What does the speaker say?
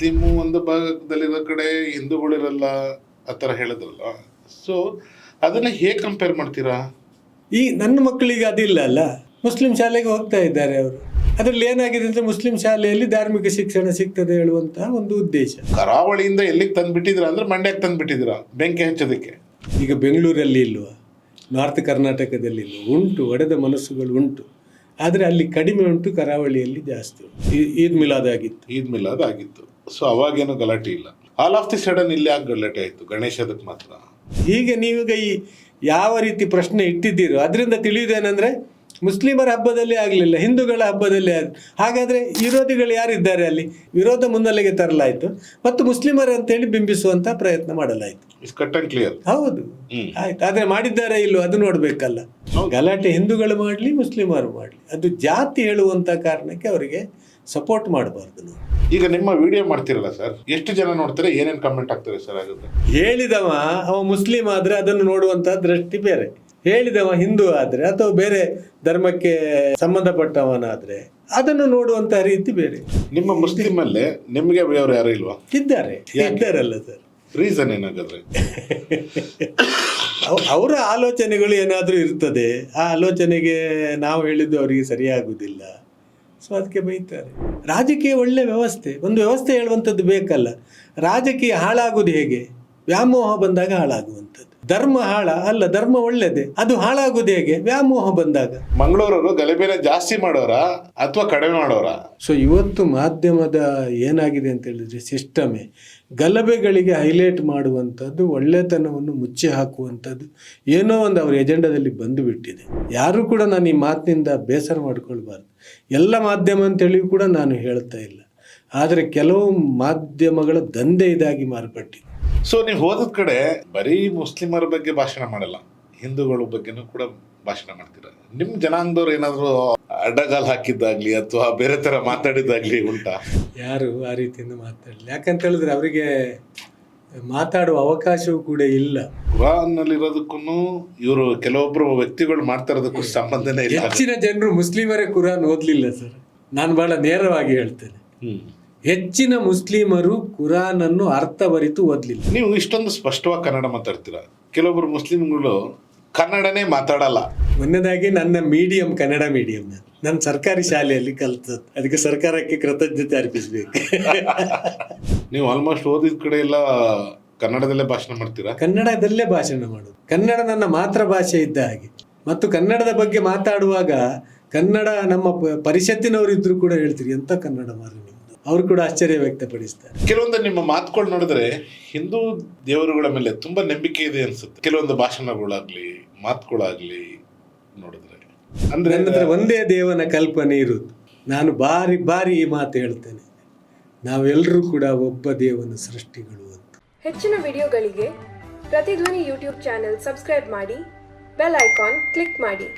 Muslim ಒಂದು ಭಾಗದಲ್ಲಿರೋ ಕಡೆ ಹಿಂದೂಗಳಿರಲ್ಲ ಆ ಥರ ಹೇಳಿದ್ರಲ್ಲ. ಸೊ ಅದನ್ನ ಹೇಗೆ ಕಂಪೇರ್ ಮಾಡ್ತೀರಾ? ಈ ನನ್ನ ಮಕ್ಕಳಿಗೆ ಅದಿಲ್ಲ ಅಲ್ಲ. ಮುಸ್ಲಿಂ ಶಾಲೆಗೆ ಹೋಗ್ತಾ ಇದ್ದಾರೆ ಅವರು. ಅದರಲ್ಲಿ ಏನಾಗಿದೆ ಅಂದ್ರೆ ಮುಸ್ಲಿಂ ಶಾಲೆಯಲ್ಲಿ ಧಾರ್ಮಿಕ ಶಿಕ್ಷಣ ಸಿಗ್ತದೆ ಹೇಳುವಂತಹ ಒಂದು ಉದ್ದೇಶ. ಕರಾವಳಿಯಿಂದ ಎಲ್ಲಿಗೆ ತಂದ್ಬಿಟ್ಟಿದ್ರ ಅಂದ್ರೆ ಮಂಡ್ಯಕ್ಕೆ ತಂದ್ಬಿಟ್ಟಿದ್ರ ಬೆಂಕಿ ಹಚ್ಚೋದಕ್ಕೆ? ಈಗ ಬೆಂಗಳೂರಲ್ಲಿ ಇಲ್ವಾ? ನಾರ್ತ್ ಕರ್ನಾಟಕದಲ್ಲಿ ಇಲ್ವಾ? ಉಂಟು ಒಡೆದ ಮನಸ್ಸುಗಳು ಉಂಟು. ಆದರೆ ಅಲ್ಲಿ ಕಡಿಮೆ ಉಂಟು ಕರಾವಳಿಯಲ್ಲಿ ಜಾಸ್ತಿ ಈದ್ ಮಿಲಾದ್ ಆಗಿತ್ತು. ಈದ್ ಮಿಲಾದ್ ಆಗಿತ್ತು. ಸೊ ಅವಾಗೇನು ಗಲಾಟೆ ಇಲ್ಲ. ಆಲ್ ಆಫ್ ದಿ ಸಡನ್ ಇಲ್ಲಿ ಯಾಕೆ ಗಲಾಟೆ ಆಯಿತು ಗಣೇಶದಕ್ಕೆ ಮಾತ್ರ. ಹೀಗೆ ನೀವೀಗ ಈ ಯಾವ ರೀತಿ ಪ್ರಶ್ನೆ ಇಟ್ಟಿದ್ದೀರೋ ಅದರಿಂದ ತಿಳಿಯುವುದೇನೆಂದರೆ ಮುಸ್ಲಿಮರ ಹಬ್ಬದಲ್ಲಿ ಆಗಲಿಲ್ಲ ಹಿಂದೂಗಳ ಹಬ್ಬದಲ್ಲಿ ಆಗ ಹಾಗಾದರೆ ವಿರೋಧಿಗಳು ಯಾರಿದ್ದಾರೆ ಅಲ್ಲಿ? ವಿರೋಧ ಮುನ್ನೆಲೆಗೆ ತರಲಾಯಿತು ಮತ್ತು ಮುಸ್ಲಿಮರು ಅಂತೇಳಿ ಬಿಂಬಿಸುವಂಥ ಪ್ರಯತ್ನ ಮಾಡಲಾಯಿತು. ಕಟ್ ಅಂಡ್ ಕ್ಲಿಯರ್ ಹೌದು. ಆಯ್ತು. ಆದರೆ ಮಾಡಿದ್ದಾರೆ ಇಲ್ಲೋ ಅದು ನೋಡಬೇಕಲ್ಲ. ಗಲಾಟೆ ಹಿಂದೂಗಳು ಮಾಡಲಿ ಮುಸ್ಲಿಮರು ಮಾಡಲಿ. ಅದು ಜಾತಿ ಹೇಳುವಂಥ ಕಾರಣಕ್ಕೆ ಅವರಿಗೆ ಸಪೋರ್ಟ್ ಮಾಡಬಾರ್ದು ನಾವು. ಈಗ ನಿಮ್ಮ ವಿಡಿಯೋ ಮಾಡ್ತಿರಲ್ಲ ಸರ್ ಎಷ್ಟು ಜನ ನೋಡ್ತಾರೆ ಏನೇನು ಕಮೆಂಟ್ ಆಗ್ತಾರೆ ಸರ್ ಆಗುತ್ತೆ? ಹೇಳಿದವ ಅವ ಮುಸ್ಲಿಂ ಆದರೆ ಅದನ್ನು ನೋಡುವಂಥ ದೃಷ್ಟಿ ಬೇರೆ. ಹೇಳಿದವ ಹಿಂದೂ ಆದರೆ ಅಥವಾ ಬೇರೆ ಧರ್ಮಕ್ಕೆ ಸಂಬಂಧಪಟ್ಟವನಾದರೆ ಅದನ್ನು ನೋಡುವಂಥ ರೀತಿ ಬೇರೆ. ನಿಮ್ಮ ಮುಸ್ಲಿಂ ಅಲ್ಲೇ ನಿಮಗೆ ಬೇರೆಯವ್ರು ಯಾರು ಇಲ್ವಾ? ಇದ್ದಾರೆ ಇದ್ದಾರಲ್ಲ ಸರ್. ರೀಸನ್ ಏನಾಗಾದ್ರೆ? ಅವರ ಆಲೋಚನೆಗಳು ಏನಾದರೂ ಇರ್ತದೆ ಆ ಆಲೋಚನೆಗೆ ನಾವು ಹೇಳಿದ್ದು ಅವರಿಗೆ ಸರಿಯಾಗುವುದಿಲ್ಲ ಸೊ ಅದಕ್ಕೆ ಬೈತಾರೆ. ರಾಜಕೀಯ ಒಳ್ಳೆ ವ್ಯವಸ್ಥೆ, ಒಂದು ವ್ಯವಸ್ಥೆ ಹೇಳುವಂಥದ್ದು ಬೇಕಲ್ಲ. ರಾಜಕೀಯ ಹಾಳಾಗುವುದು ಹೇಗೆ? ವ್ಯಾಮೋಹ ಬಂದಾಗ ಹಾಳಾಗುವಂಥದ್ದು. ಧರ್ಮ ಹಾಳ ಅಲ್ಲ ಧರ್ಮ ಒಳ್ಳೆಯದೇ ಅದು ಹಾಳಾಗುವುದು ಹೇಗೆ? ವ್ಯಾಮೋಹ ಬಂದಾಗ. ಮಂಗಳೂರವರು ಗಲಭೆನ ಜಾಸ್ತಿ ಮಾಡೋರ ಅಥವಾ ಕಡಿಮೆ ಮಾಡೋರ? ಸೊ ಇವತ್ತು ಮಾಧ್ಯಮದ ಏನಾಗಿದೆ ಅಂತ ಹೇಳಿದ್ರೆ ಸಿಸ್ಟಮೇ ಗಲಭೆಗಳಿಗೆ ಹೈಲೈಟ್ ಮಾಡುವಂಥದ್ದು ಒಳ್ಳೆತನವನ್ನು ಮುಚ್ಚಿ ಹಾಕುವಂಥದ್ದು ಏನೋ ಒಂದು ಅವ್ರ ಎಜೆಂಡಾದಲ್ಲಿ ಬಂದು ಬಿಟ್ಟಿದೆ ಯಾರು ಕೂಡ ನಾನು ಈ ಮಾತಿನಿಂದ ಬೇಸರ ಮಾಡ್ಕೊಳ್ಬಾರ್ದು. ಎಲ್ಲ ಮಾಧ್ಯಮ ಅಂತೇಳಿ ಕೂಡ ನಾನು ಹೇಳ್ತಾ ಇಲ್ಲ. ಆದರೆ ಕೆಲವು ಮಾಧ್ಯಮಗಳ ದಂಧೆ ಇದಾಗಿ ಮಾರ್ಪಟ್ಟಿದೆ. ಸೊ ನೀವು ಹೋದ ಕಡೆ ಬರೀ ಮುಸ್ಲಿಮರ ಬಗ್ಗೆ ಭಾಷಣ ಮಾಡಲ್ಲ. ಹಿಂದೂಗಳ ಬಗ್ಗೆನೂ ಕೂಡ ಭಾಷಣ ಮಾಡ್ತೀರ? ನಿಮ್ ಜನಾಂಗದವ್ರು ಏನಾದ್ರು ಅಡ್ಡಗಾಲ್ ಹಾಕಿದ್ದಾಗ್ಲಿ ಅಥವಾ ಬೇರೆ ತರ ಮಾತಾಡಿದ್ದಾಗ್ಲಿ ಉಂಟಾ? ಯಾರು ಆ ರೀತಿಯಿಂದ ಮಾತಾಡಲಿ. ಯಾಕಂತ ಹೇಳಿದ್ರೆ ಅವರಿಗೆ ಮಾತಾಡುವ ಅವಕಾಶವೂ ಕೂಡ ಇಲ್ಲ. ಕುರಾನ್ ನಲ್ಲಿರೋದಕ್ಕೂ ಇವರು ಕೆಲವೊಬ್ರು ವ್ಯಕ್ತಿಗಳು ಮಾಡ್ತಾ ಇರೋದಕ್ಕೂ ಸಂಬಂಧನೇ ಇಲ್ಲ. ಹೆಚ್ಚಿನ ಜನರು ಮುಸ್ಲಿಮರೇ ಕುರಾನ್ ಓದಲಿಲ್ಲ ಸರ್. ನಾನು ಬಹಳ ನೇರವಾಗಿ ಹೇಳ್ತೇನೆ. ಹ್ಮ್. ಹೆಚ್ಚಿನ ಮುಸ್ಲಿಮರು ಕುರಾನ್ ಅನ್ನು ಅರ್ಥವರಿತು ಓದಲಿಲ್ಲ. ನೀವು ಇಷ್ಟೊಂದು ಸ್ಪಷ್ಟವಾಗಿ ಕನ್ನಡ ಮಾತಾಡ್ತೀರಾ. ಕೆಲವೊಬ್ಬರು ಮುಸ್ಲಿಮ್ಗಳು ಕನ್ನಡನೇ ಮಾತಾಡಲ್ಲ. ಮೊನ್ನೆದಾಗಿ ನನ್ನ ಮೀಡಿಯಂ ಕನ್ನಡ ಮೀಡಿಯಂ ನಾನು ನನ್ನ ಸರ್ಕಾರಿ ಶಾಲೆಯಲ್ಲಿ ಕಲ್ತದ್ದು. ಅದಕ್ಕೆ ಸರ್ಕಾರಕ್ಕೆ ಕೃತಜ್ಞತೆ ಅರ್ಪಿಸ್ಬೇಕು. ನೀವು ಆಲ್ಮೋಸ್ಟ್ ಓದಿದ ಕಡೆ ಎಲ್ಲ ಕನ್ನಡದಲ್ಲೇ ಭಾಷಣ ಮಾಡ್ತೀರಾ? ಕನ್ನಡದಲ್ಲೇ ಭಾಷಣ ಮಾಡೋದು. ಕನ್ನಡ ನನ್ನ ಮಾತೃ ಭಾಷೆ ಇದ್ದ ಹಾಗೆ. ಮತ್ತು ಕನ್ನಡದ ಬಗ್ಗೆ ಮಾತಾಡುವಾಗ ಕನ್ನಡ ನಮ್ಮ ಪರಿಷತ್ತಿನವರು ಇದ್ರು ಕೂಡ ಹೇಳ್ತೀರಿ ಎಂತ ಕನ್ನಡ ಮಾರು ಅವರು ಕೂಡ ಆಶ್ಚರ್ಯ ವ್ಯಕ್ತಪಡಿಸ್ತಾರೆ. ಕೆಲವೊಂದು ನಿಮ್ಮ ಮಾತುಗಳು ನೋಡಿದ್ರೆ ಹಿಂದೂ ದೇವರುಗಳ ಮೇಲೆ ತುಂಬಾ ನಂಬಿಕೆ ಇದೆ ಅನ್ಸುತ್ತೆ. ಕೆಲವೊಂದು ಭಾಷಣಗಳಾಗ್ಲಿ ಮಾತುಗಳಾಗ್ಲಿ ನೋಡಿದ್ರೆ. ಅಂದ್ರೆ ನನ್ನ ಹತ್ರ ಒಂದೇ ದೇವನ ಕಲ್ಪನೆ ಇರುವುದು. ನಾನು ಬಾರಿ ಬಾರಿ ಈ ಮಾತು ಹೇಳ್ತೇನೆ. ನಾವೆಲ್ಲರೂ ಕೂಡ ಒಬ್ಬ ದೇವನ ಸೃಷ್ಟಿಗಳು ಅಂತ. ಹೆಚ್ಚಿನ ವಿಡಿಯೋಗಳಿಗೆ ಪ್ರತಿಧ್ವನಿ ಯೂಟ್ಯೂಬ್ ಚಾನೆಲ್ ಸಬ್ಸ್ಕ್ರೈಬ್ ಮಾಡಿ ಬೆಲ್ ಐಕಾನ್ ಕ್ಲಿಕ್ ಮಾಡಿ.